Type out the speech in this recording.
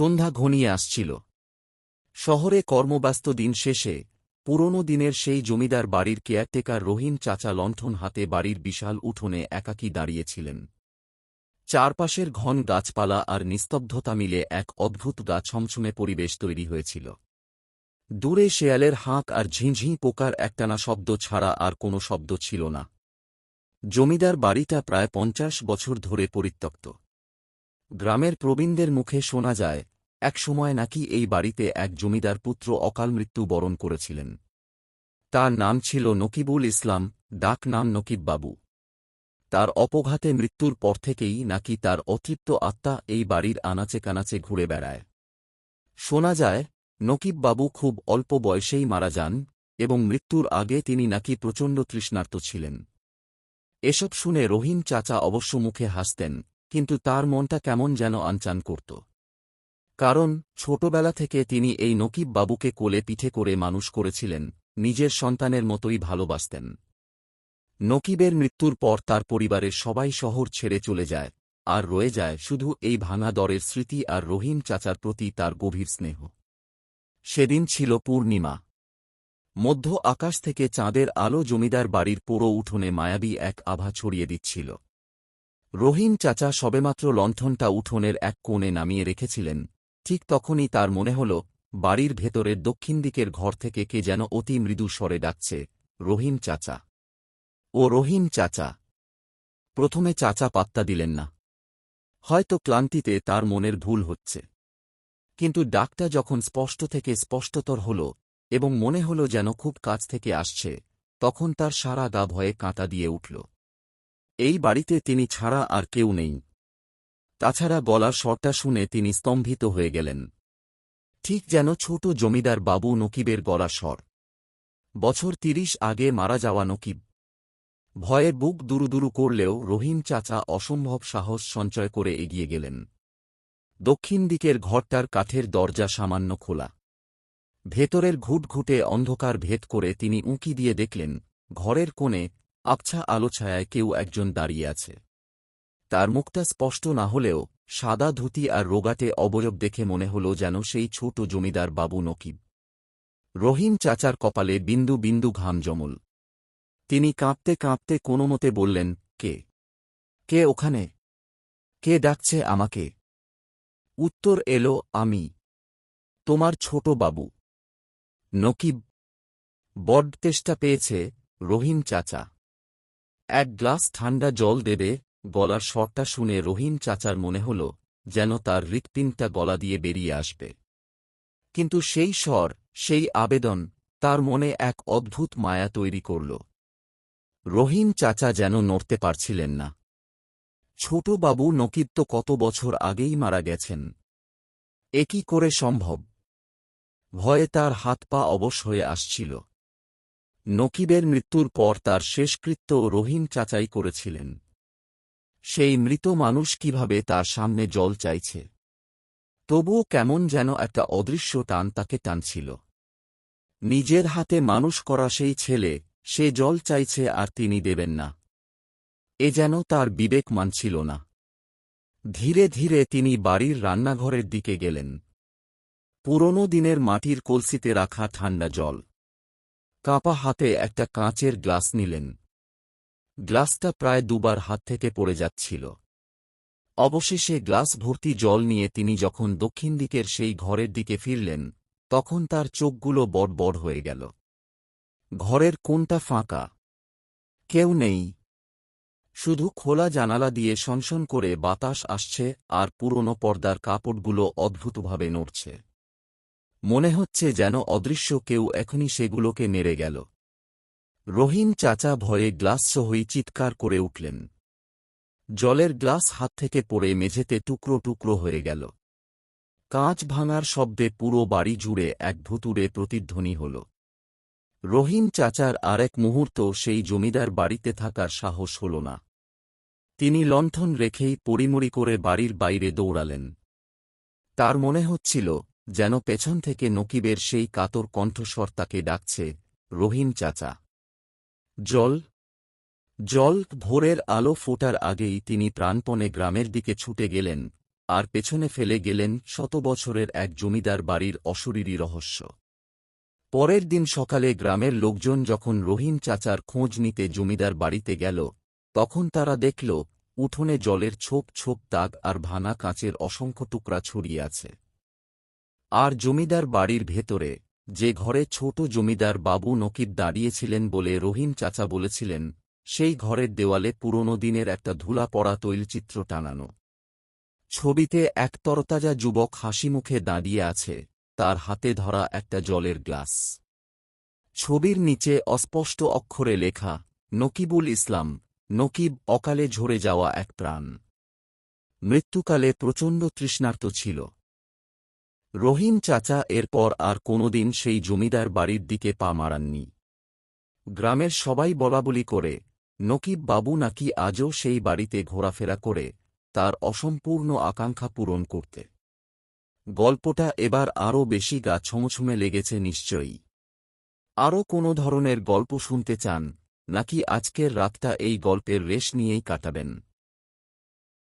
সন্ধ্যা ঘনিয়ে আসছিল। শহরে কর্মব্যস্ত দিন শেষে, পুরনো দিনের সেই জমিদার বাড়ির কেয়ারটেকার রহিম চাচা লণ্ঠন হাতে বাড়ির বিশাল উঠোনে একাকী দাঁড়িয়েছিলেন। চারপাশের ঘন গাছপালা আর নিস্তব্ধতা মিলে এক অদ্ভুত গা ছমছমে পরিবেশ তৈরি হয়েছিল। দূরে শেয়ালের হাঁক আর ঝিঁঝিঁ পোকার একটানা শব্দ ছাড়া আর কোনো শব্দ ছিল না। জমিদার বাড়িটা প্রায় পঞ্চাশ বছর ধরে পরিত্যক্ত। গ্রামের প্রবীণদের মুখে শোনা যায়, একসময় নাকি এই বাড়িতে এক জমিদার পুত্র অকাল মৃত্যু বরণ করেছিলেন। তার নাম ছিল নকিবুল ইসলাম, ডাক নাম নকিব বাবু। তার অপঘাতে মৃত্যুর পর থেকেই নাকি তার অতৃপ্ত আত্মা এই বাড়ির আনাচে কানাচে ঘুরে বেড়ায়। শোনা যায় নকিববাবু খুব অল্প বয়সেই মারা যান, এবং মৃত্যুর আগে তিনি নাকি প্রচণ্ড তৃষ্ণার্ত ছিলেন। এসব শুনে রহিম চাচা অবশ্য মুখে হাসতেন কিন্তু তার মনটা কেমন যেন আনচান করত। কারণ, ছোটবেলা থেকে তিনি এই নকিব বাবুকে কোলে পিঠে করে মানুষ করেছিলেন, নিজের সন্তানের মতোই ভালোবাসতেন। নকিবের মৃত্যুর পর তার পরিবারের সবাই শহর ছেড়ে চলে যায়, আর রয়ে যায় শুধু এই ভাঙা দরের স্মৃতি আর রহিম চাচার প্রতি তার গভীর স্নেহ। সেদিন ছিল পূর্ণিমা। মধ্য আকাশ থেকে চাঁদের আলো জমিদার বাড়ির পুরো উঠোনে মায়াবী এক আভা ছড়িয়ে দিচ্ছিল। রহিম চাচা সবেমাত্র লণ্ঠনটা উঠোনের এক কোণে নামিয়ে রেখেছিলেন। ঠিক তখনই তার মনে হল, বাড়ির ভেতরের দক্ষিণ দিকের ঘর থেকে কে যেন অতি মৃদু স্বরে ডাকছে, রহিম চাচা। ও রহিম চাচা। প্রথমে চাচা পাত্তা দিলেন না। হয়তো ক্লান্তিতে তার মনের ভুল হচ্ছে। কিন্তু ডাকটা যখন স্পষ্ট থেকে স্পষ্টতর হল এবং মনে হল যেন খুব কাছ থেকে আসছে, তখন তার সারা গা ভয়ে কাঁটা দিয়ে উঠল। এই বাড়িতে তিনি ছাড়া আর কেউ নেই। তাছাড়া গলার স্বরটা শুনে তিনি স্তম্ভিত হয়ে গেলেন। ঠিক যেন ছোট জমিদার বাবু নকিবের গলা স্বর। বছর তিরিশ আগে মারা যাওয়া নকিব। ভয়ে বুক দুরুদুরু করলেও রহিম চাচা অসম্ভব সাহস সঞ্চয় করে এগিয়ে গেলেন। দক্ষিণ দিকের ঘরটার কাঠের দরজা সামান্য খোলা। ভেতরের ঘুটঘুটে অন্ধকার ভেদ করে তিনি উঁকি দিয়ে দেখলেন, ঘরের কোণে আবছা আলো ছায়ায় কেউ একজন দাঁড়িয়ে আছে। তার মুখটা স্পষ্ট না হলেও সাদা ধুতি আর রোগাটে অবয়ব দেখে মনে হল যেন সেই ছোট জমিদার বাবু নকিব। রহিম চাচার কপালে বিন্দু বিন্দু ঘাম জমল। তিনি কাঁপতে কাঁপতে কোনোমতে বললেন, কে? কে ওখানে? কে ডাকছে আমাকে? উত্তর এলো, আমি। তোমার ছোট বাবু। নকিব। বড তেষ্টা পেয়েছে রহিম চাচা। এক গ্লাস ঠান্ডা জল দেবে, গলার স্বরটা শুনে রহিম চাচার মনে হল, যেন তার হৃৎপিণ্ডটা গলা দিয়ে বেরিয়ে আসবে। কিন্তু সেই স্বর, সেই আবেদন, তার মনে এক অদ্ভুত মায়া তৈরি করল। রহিম চাচা যেন নড়তে পারছিলেন না। ছোট বাবু নকিব তো কত বছর আগেই মারা গেছেন। এ কি করে সম্ভব? ভয়ে তার হাত পা অবশ হয়ে আসছিল। নকিবের মৃত্যুর পর তার শেষকৃত্য রহিম চাচাই করেছিলেন। সেই মৃত মানুষ কীভাবে তার সামনে জল চাইছে? তবুও কেমন যেন একটা অদৃশ্য টান তাকে টানছিল। নিজের হাতে মানুষ করা সেই ছেলে, সে জল চাইছে আর তিনি দেবেন না। এ যেন তার বিবেক মানছিল না। ধীরে ধীরে তিনি বাড়ির রান্নাঘরের দিকে গেলেন। পুরনো দিনের মাটির কলসিতে রাখা ঠান্ডা জল। কাঁপা হাতে একটা কাঁচের গ্লাস নিলেন। গ্লাসটা প্রায় দুবার হাত থেকে পড়ে যাচ্ছিল। অবশেষে গ্লাস ভর্তি জল নিয়ে তিনি যখন দক্ষিণ দিকের সেই ঘরের দিকে ফিরলেন, তখন তার চোখগুলো বড় হয়ে গেল। ঘরের কোনটা ফাঁকা? কেউ নেই। শুধু খোলা জানালা দিয়ে সনসন করে বাতাস আসছে আর পুরনো পর্দার কাপড়গুলো অদ্ভুতভাবে নড়ছে। মনে হচ্ছে যেন অদৃশ্য কেউ এখনই সেগুলোকে নেড়ে গেল। রহিম চাচা ভয়ে গ্লাস সহই চিৎকার করে উঠলেন। জলের গ্লাস হাত থেকে পড়ে মেঝেতে টুকরো টুকরো হয়ে গেল। কাঁচ ভাঙার শব্দে পুরো বাড়ি জুড়ে এক ভুতুরে প্রতিধ্বনি হল। রহিম চাচার আরেক মুহূর্ত সেই জমিদার বাড়িতে থাকার সাহস হল না। তিনি লণ্ঠন রেখেই পরিমরি করে বাড়ির বাইরে দৌড়ালেন। তার মনে হচ্ছিল যেন পেছন থেকে নকিবের সেই কাতর কণ্ঠস্বর তাকে ডাকছে, রহিম চাচা। জল জল ভোরের আলো ফোটার আগেই তিনি প্রাণপণে গ্রামের দিকে ছুটে গেলেন, আর পেছনে ফেলে গেলেন শত বছরের এক জমিদার বাড়ির অশরীরী রহস্য। পরের দিন সকালে গ্রামের লোকজন যখন রহিম চাচার খোঁজ নিতে জমিদার বাড়িতে গেল, তখন তারা দেখল, উঠোনে জলের ছোপ ছোপ দাগ আর ভানা কাঁচের অসংখ্য টুকরা ছড়িয়ে আছে। আর জমিদার বাড়ির ভেতরে, যে ঘরে ছোট জমিদার বাবু নকিব দাঁড়িয়েছিলেন বলে রহিম চাচা বলেছিলেন, সেই ঘরের দেওয়ালে পুরনো দিনের একটা ধুলা পড়া তৈলচিত্র টানানো। ছবিতে এক তরতাজা যুবক হাসিমুখে দাঁড়িয়ে আছে, তার হাতে ধরা একটা জলের গ্লাস। ছবির নিচে অস্পষ্ট অক্ষরে লেখা, নকিবুল ইসলাম, নকিব অকালে ঝরে যাওয়া এক প্রাণ। মৃত্যুকালে প্রচণ্ড তৃষ্ণার্ত ছিল। রহিম চাচা এরপর আর কোনোদিন সেই জমিদার বাড়ির দিকে পা মারাননি। গ্রামের সবাই বলাবলি করে, নকিব বাবু নাকি আজও সেই বাড়িতে ঘোরাফেরা করে, তার অসম্পূর্ণ আকাঙ্ক্ষা পূরণ করতে। গল্পটা এবার আরও বেশি গা ছমছমে লেগেছে নিশ্চয়ই। আরও কোনো ধরনের গল্প শুনতে চান, নাকি আজকের রাতটা এই গল্পের রেশ নিয়েই কাটাবেন?